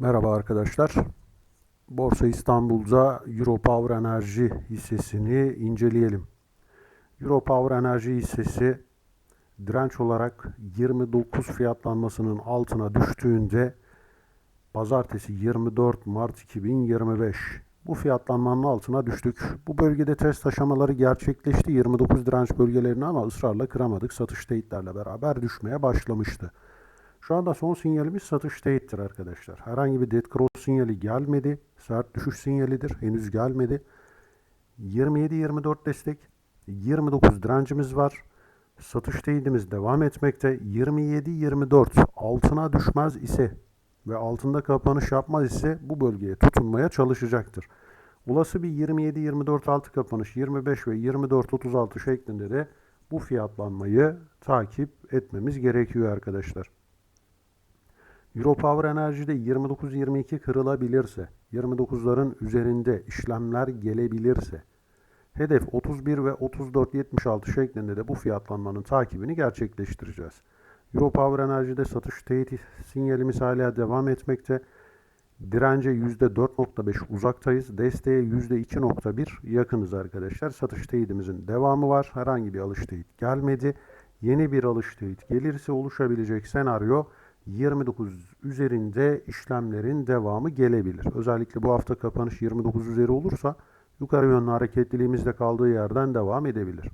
Merhaba arkadaşlar. Borsa İstanbul'da Europower Enerji hissesini inceleyelim. Europower Enerji hissesi direnç olarak 29 fiyatlanmasının altına düştüğünde pazartesi 24 Mart 2025 bu fiyatlanmanın altına düştük. Bu bölgede test aşamaları gerçekleşti 29 direnç bölgelerini ama ısrarla kıramadık. Satış teyitlerle beraber düşmeye başlamıştı. Şu anda son sinyalimiz satış teyittir arkadaşlar. Herhangi bir dead cross sinyali gelmedi. Sert düşüş sinyalidir. Henüz gelmedi. 27-24 destek. 29 direncimiz var. Satış teyidimiz devam etmekte. 27-24 altına düşmez ise ve altında kapanış yapmaz ise bu bölgeye tutunmaya çalışacaktır. Olası bir 27-24 altı kapanış 25 ve 24-36 şeklinde de bu fiyatlanmayı takip etmemiz gerekiyor arkadaşlar. Europower Enerji'de 29-22 kırılabilirse, 29'ların üzerinde işlemler gelebilirse, hedef 31 ve 34-76 şeklinde de bu fiyatlanmanın takibini gerçekleştireceğiz. Europower Enerji'de satış teyit sinyalimiz hala devam etmekte. Dirence %4.5 uzaktayız. Desteğe %2.1 yakınız arkadaşlar. Satış teyidimizin devamı var. Herhangi bir alış teyit gelmedi. Yeni bir alış teyit gelirse oluşabilecek senaryo 29 üzerinde işlemlerin devamı gelebilir. Özellikle bu hafta kapanış 29 üzeri olursa yukarı yönlü hareketliliğimizde kaldığı yerden devam edebilir.